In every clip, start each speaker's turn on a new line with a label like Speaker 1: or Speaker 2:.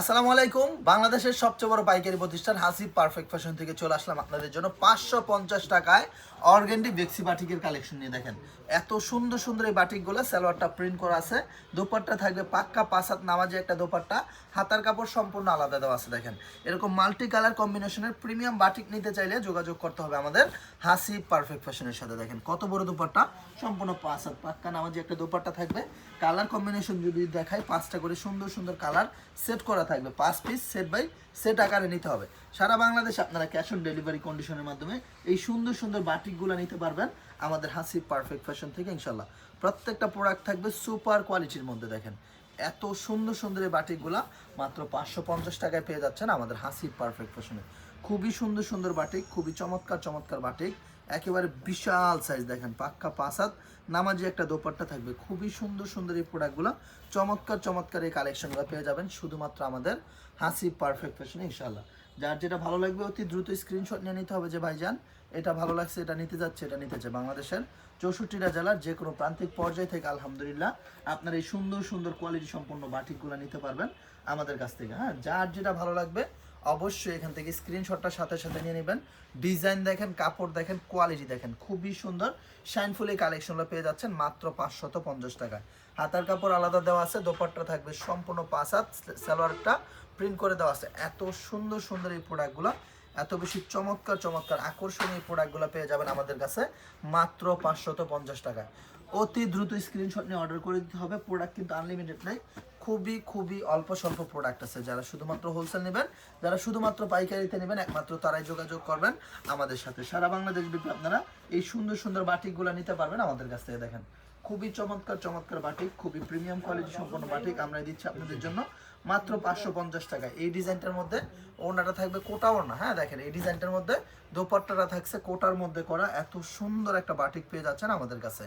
Speaker 1: আসসালামু আলাইকুম। বাংলাদেশের সবচেয়ে বড় পাইকারি প্রতিষ্ঠান হাসিব পারফেক্ট ফ্যাশন থেকে চলে আসলাম আপনাদের জন্য পাঁচশো পঞ্চাশ টাকায় অর্গেন্ডি বেক্সি বাটিকের কালেকশন নিয়ে দেখেন। এত সুন্দর সুন্দর এই বাটিকগুলো সালোয়ারটা প্রিন্ট করা আছে। দোপাট্টা থাকবে পাক্কা পাঁচ হাত নামাজে একটা দোপাট্টা। হাতার কাপড় সম্পূর্ণ আলাদা দেওয়া আছে দেখেন। এরকম মাল্টি কালার কম্বিনেশনের প্রিমিয়াম বাটিক নিতে চাইলে যোগাযোগ করতে হবে আমাদের হাসিব পারফেক্ট ফ্যাশনের সাথে। দেখেন কত বড় দোপাট্টা, সম্পূর্ণ পাঁচ হাত পাক্কা নামাজে একটা দোপাট্টা থাকবে। কালার কম্বিনেশন যদি দেখায় পাঁচটা করে সুন্দর সুন্দর কালার সেট করা থাকবে। পাঁচ পিস সেট বাই সেট আকারে নিতে হবে। সারা বাংলাদেশে আপনারা ক্যাশ অন ডেলিভারি কন্ডিশনের মাধ্যমে এই সুন্দর সুন্দর বাটিকগুলো নিতে পারবেন আমাদের হাসি পারফেক্ট ফ্যাশন থেকে ইনশাল্লাহ প্রত্যেকটা প্রোডাক্ট থাকবে সুপার কোয়ালিটির মধ্যে দেখেন। এত সুন্দর সুন্দর এই বাটিকগুলা মাত্র পাঁচশো পঞ্চাশ টাকায় পেয়ে যাচ্ছেন আমাদের হাসি পারফেক্ট ফ্যাশনে খুবই সুন্দর সুন্দর বাটিক, খুবই চমৎকার চমৎকার বাটিক। একেবারে বিশাল সাইজ দেখেন, পাক্কা পাঁচ হাত নামাজি একটা দোপাট্টা থাকবে। খুবই সুন্দর সুন্দর এই প্রোডাক্টগুলো চমৎকার চমৎকার এই কালেকশনগুলো পেয়ে যাবেন, শুধুমাত্র আমাদের হাসি পারফেক্ট ফ্যাশনে ইনশাল্লাহ যার যেটা ভালো লাগবে, অতি দ্রুত স্ক্রিনশট নিয়ে নিতে হবে যে, ভাইজান, এটা ভালো লাগছে, এটা নিতে যাচ্ছে, এটা নিতে চাই বাংলাদেশের চৌষট্টিটা জেলার যে কোনো প্রান্তিক পর্যায় থেকে, আলহামদুলিল্লাহ, আপনার এই সুন্দর সুন্দর কোয়ালিটি সম্পন্ন বাটিকগুলো নিতে পারবেন আমাদের কাছ থেকে হ্যাঁ? যার যেটা ভালো লাগবে অবশ্যই এখান থেকে স্ক্রিনশটটা সাথে সাথে নিয়ে নেবেন। ডিজাইন দেখেন, কাপড় দেখেন কোয়ালিটি দেখেন, খুবই সুন্দর। শাইনফুল কালেকশনগুলো পেয়ে যাচ্ছেন মাত্র পাঁচশত পঞ্চাশ টাকায়। হাতার কাপড় আলাদা দেওয়া আছে, দোপাট্টা থাকবে সম্পূর্ণ পাঁচ হাত, সালোয়ারটা প্রিন্ট করে দেওয়া আছে। এত সুন্দর সুন্দর এই প্রোডাক্টগুলো এত বেশি চমৎকার চমৎকার আকর্ষণীয় প্রোডাক্টগুলো পেয়ে যাবেন আমাদের কাছে মাত্র পাঁচশত পঞ্চাশ টাকায়। অতি দ্রুত স্ক্রিনশট নিয়ে অর্ডার করে দিতে হবে। প্রোডাক্ট কিন্তু আনলিমিটেড নাই। খুবই খুবই অল্প স্বল্প প্রোডাক্ট আছে যারা শুধুমাত্র হোলসেল নেবেন, যারা শুধুমাত্র পাইকারিতে নেবেন, একমাত্র তারাই যোগাযোগ করবেন আমাদের সাথে। সারা বাংলাদেশ ব্যাপী আপনারা এই সুন্দর সুন্দর বাটিকগুলো নিতে পারবেন আমাদের কাছ থেকে দেখেন। খুবই চমৎকার চমৎকার বাটিক, খুবই প্রিমিয়াম কোয়ালিটি সম্পন্ন বাটিক আমরা দিচ্ছি আপনাদের জন্য। মাত্র পাঁচশো পঞ্চাশ টাকা। এই ডিজাইনটার মধ্যে ওনাটা থাকবে কোটা ওনা হ্যাঁ দেখেন, এই ডিজাইনটার মধ্যে দোপাট্টাটা থাকছে কোটার মধ্যে করা। এত সুন্দর একটা বাটিক পেয়ে যাচ্ছেন আমাদের কাছে।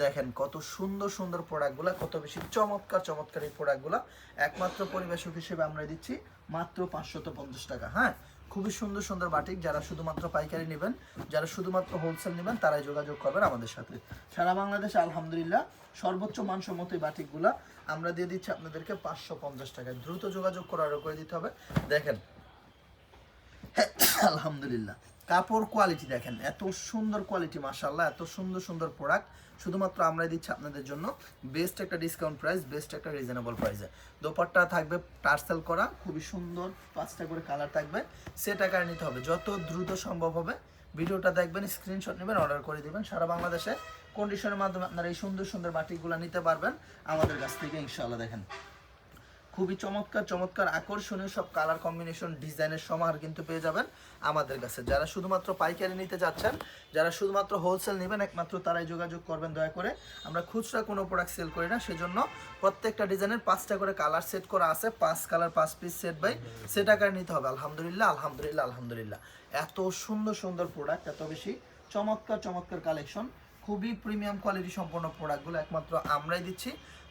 Speaker 1: দেখেন, কত সুন্দর সুন্দর প্রোডাক্টগুলো, কত বেশি চমৎকার চমৎকার এই প্রোডাক্টগুলো। একমাত্র পরিবেশক হিসেবে আমরা দিচ্ছি মাত্র পাঁচশত পঞ্চাশ টাকা। হ্যাঁ খুবই সুন্দর সুন্দর বাটিক যারা শুধুমাত্র পাইকারি নেবেন, যারা শুধুমাত্র হোলসেল নেবেন, তারাই যোগাযোগ করবেন আমাদের সাথে। সারা বাংলাদেশে আলহামদুলিল্লাহ সর্বোচ্চ মানসম্মত এই বাটিকগুলা আমরা দিয়ে দিচ্ছি আপনাদেরকে পাঁচশো পঞ্চাশ টাকায়। দ্রুত যোগাযোগ করে অর্ডার করে দিতে হবে। দেখেন, আলহামদুলিল্লাহ। কাপড় কোয়ালিটি দেখেন, এত সুন্দর কোয়ালিটি মাশাল্লাহ এত সুন্দর সুন্দর প্রোডাক্ট শুধুমাত্র আমরাই দিচ্ছি আপনাদের জন্য বেস্ট একটা ডিসকাউন্ট প্রাইস বেস্ট একটা রিজনেবল প্রাইসে দোপাট্টা থাকবে টার্সেল করা, খুবই সুন্দর, পাঁচটা করে কালার থাকবে। সে টাকায় নিতে হবে, যত দ্রুত সম্ভব হবে। ভিডিওটা দেখবেন স্ক্রিনশট নেবেন অর্ডার করে দিবেন। সারা বাংলাদেশে কন্ডিশনের মাধ্যমে আপনারা এই সুন্দর সুন্দর বাটিকগুলো নিতে পারবেন। আমাদের কাছ থেকে ইনশাআল্লাহ দেখেন। খুবই চমৎকার চমৎকার আকর্ষণীয় সব কালার কম্বিনেশন ডিজাইনের সমাহার কিন্তু পেয়ে যাবেন আমাদের কাছে। যারা শুধুমাত্র পাইকারি নিতে যাচ্ছেন যারা শুধুমাত্র হোলসেল নেবেন, একমাত্র তারাই যোগাযোগ করবেন, দয়া করে। আমরা খুচরা কোনো প্রোডাক্ট সেল করি না, সেজন্য প্রত্যেকটা ডিজাইনের পাঁচটা করে কালার সেট করা আছে। পাঁচ কালার পাঁচ পিস সেট বাই সেট আকারে নিতে হবে। আলহামদুলিল্লাহ আলহামদুলিল্লাহ আলহামদুলিল্লাহ। এত সুন্দর সুন্দর প্রোডাক্ট এত বেশি চমৎকার চমৎকার কালেকশন খুবই প্রিমিয়াম কোয়ালিটি সম্পন্ন প্রোডাক্টগুলো একমাত্র আমরাই দিচ্ছি।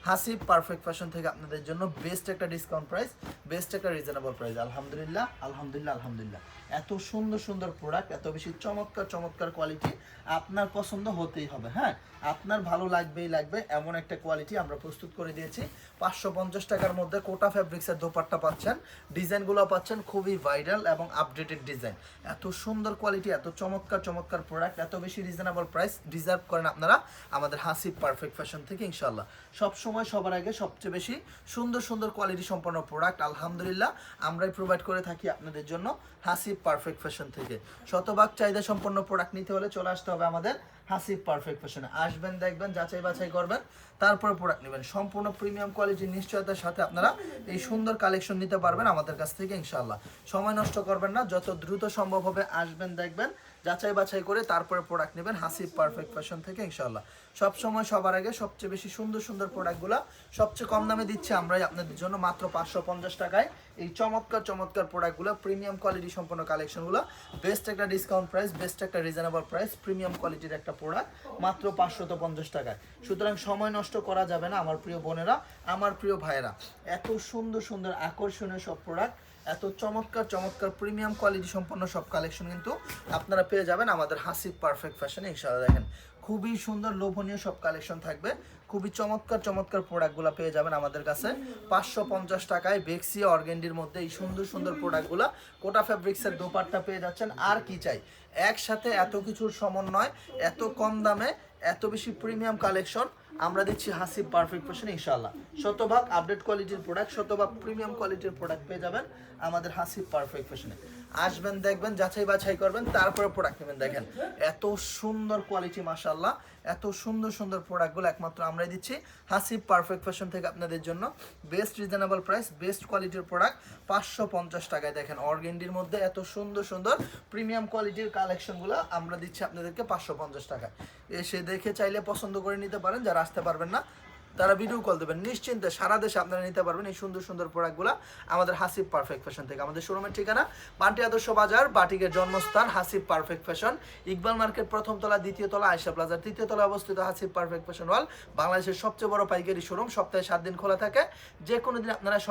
Speaker 1: হাসিব পারফেক্ট ফ্যাশন থেকে আপনাদের জন্য বেস্ট একটা ডিসকাউন্ট প্রাইস বেস্ট একটা রিজনেবল প্রাইস আলহামদুলিল্লাহ আলহামদুলিল্লাহ আলহামদুলিল্লাহ। এত সুন্দর সুন্দর প্রোডাক্ট এত বেশি চমৎকার চমৎকার কোয়ালিটি আপনার পছন্দ হতেই হবে হ্যাঁ? আপনার ভালো লাগবেই লাগবে, এমন একটা কোয়ালিটি আমরা প্রস্তুত করে দিয়েছি। পাঁচশো পঞ্চাশ টাকার মধ্যে কোটা ফ্যাব্রিক্সের দোপাট্টা পাচ্ছেন ডিজাইনগুলো পাচ্ছেন খুবই ভাইরাল এবং আপডেটেড ডিজাইন এত সুন্দর কোয়ালিটি এত চমৎকার চমৎকার প্রোডাক্ট এত বেশি রিজনেবল প্রাইস ডিজার্ভ করেন আপনারা আমাদের হাসিব পারফেক্ট ফ্যাশন থেকে ইনশাল্লাহ সব সময় সবার আগে সবচেয়ে বেশি সুন্দর সুন্দর কোয়ালিটি সম্পন্ন প্রোডাক্ট আলহামদুলিল্লাহ, আমরাই প্রোভাইড করে থাকি আপনাদের জন্য হাসিব পারফেক্ট ফ্যাশন থেকে। শতভাগ চাহিদা সম্পন্ন প্রোডাক্ট নিতে হলে চলে আসতে হবে আমাদের হাসিব পারফেক্ট ফ্যাশনে আসবেন, দেখবেন, যাচাই বাছাই করবেন, তারপরে প্রোডাক্ট নেবেন। সম্পূর্ণ প্রিমিয়াম কোয়ালিটির নিশ্চয়তার সাথে আপনারা এই সুন্দর কালেকশন নিতে পারবেন আমাদের কাছ থেকে ইনশাল্লাহ সময় নষ্ট করবেন না, যত দ্রুত সম্ভব হবে, আসবেন, দেখবেন, যাচাই বাছাই করে তারপরে প্রোডাক্ট নেবেন। হাসিব পারফেক্ট ফ্যাশন থেকে ইনশাল্লাহ সব সময় সবার আগে সবচেয়ে বেশি সুন্দর সুন্দর প্রোডাক্টগুলো সবচেয়ে কম দামে দিচ্ছে আমরাই আপনাদের জন্য, মাত্র পাঁচশো পঞ্চাশ টাকায়। এই চমৎকার চমৎকার প্রোডাক্টগুলো প্রিমিয়াম কোয়ালিটি সম্পন্ন কালেকশনগুলো বেস্ট একটা ডিসকাউন্ট প্রাইস বেস্ট একটা রিজনেবল প্রাইস প্রিমিয়াম কোয়ালিটির একটা প্রোডাক্ট মাত্র পাঁচশত পঞ্চাশ টাকায়। সুতরাং সময় নষ্ট করা যাবে না, আমার প্রিয় বোনেরা, আমার প্রিয় ভাইয়েরা। এত সুন্দর সুন্দর আকর্ষণীয় সব প্রোডাক্ট এত চমৎকার চমৎকার প্রিমিয়াম কোয়ালিটি সম্পন্ন সব কালেকশন কিন্তু আপনারা পেয়ে যাবেন আমাদের হাসিব পারফেক্ট ফ্যাশনে ইনশাআল্লাহ দেখেন। খুবই সুন্দর, লোভনীয় সব কালেকশন থাকবে। খুবই চমৎকার চমৎকার প্রোডাক্টগুলো পেয়ে যাবেন আমাদের কাছে। পাঁচশো পঞ্চাশ টাকায় বেক্সি অর্গেন্ডির মধ্যে এই সুন্দর সুন্দর প্রোডাক্টগুলো কোটা ফ্যাব্রিক্সের দোপাট্টা পেয়ে যাচ্ছেন। আর কি চাই? একসাথে এত কিছুর সমন্বয়, এত কম দামে, এত বেশি প্রিমিয়াম কালেকশন আমরা দিচ্ছি হাসি পারফেক্ট ফ্যাশন ইনশাল্লাহ শতভাগ আপডেট কোয়ালিটির প্রোডাক্ট শতভাগ প্রিমিয়াম কোয়ালিটির প্রোডাক্ট পেয়ে যাবেন আমাদের হাসিব পারফেক্ট ফ্যাশনে আসবেন, দেখবেন, যাচাই বাছাই করবেন, তারপরে প্রোডাক্ট নেবেন। দেখেন, এত সুন্দর কোয়ালিটি মাশাল্লাহ এত সুন্দর সুন্দর প্রোডাক্টগুলো একমাত্র আমরাই দিচ্ছি হাসিব পারফেক্ট ফ্যাশন থেকে আপনাদের জন্য। বেস্ট রিজনেবল প্রাইস বেস্ট কোয়ালিটির প্রোডাক্ট পাঁচশো পঞ্চাশ টাকায়। দেখেন, অর্গেন্ডির মধ্যে এত সুন্দর সুন্দর প্রিমিয়াম কোয়ালিটির কালেকশনগুলো আমরা দিচ্ছি আপনাদেরকে পাঁচশো পঞ্চাশ টাকায়। এসে দেখে চাইলে পছন্দ করে নিতে পারেন। যারা আসতে পারবেন না। তারা ভিডিও কল দেবেন। নিশ্চিন্তে সারা দেশে আপনারা নিতে পারবেন এই সুন্দর সুন্দর প্রোডাক্টগুলো আমাদের হাসিব পারফেক্ট ফ্যাশন থেকে। আমাদের শোরুমের ঠিকানা পান্টি আদর্শ বাজার, বাটিকের জন্মস্থান Hasib perfect fashion Iqbal market প্রথম তলা, দ্বিতীয় তলা আয়সা প্লাজার তৃতীয় তলা অবস্থিত হাসিব পারফেক্ট ফ্যাশন ওয়াল বাংলাদেশের সবচেয়ে বড় পাইকারি শোরুম সপ্তাহে সাত দিন খোলা থাকে। যে কোনো দিন আপনারা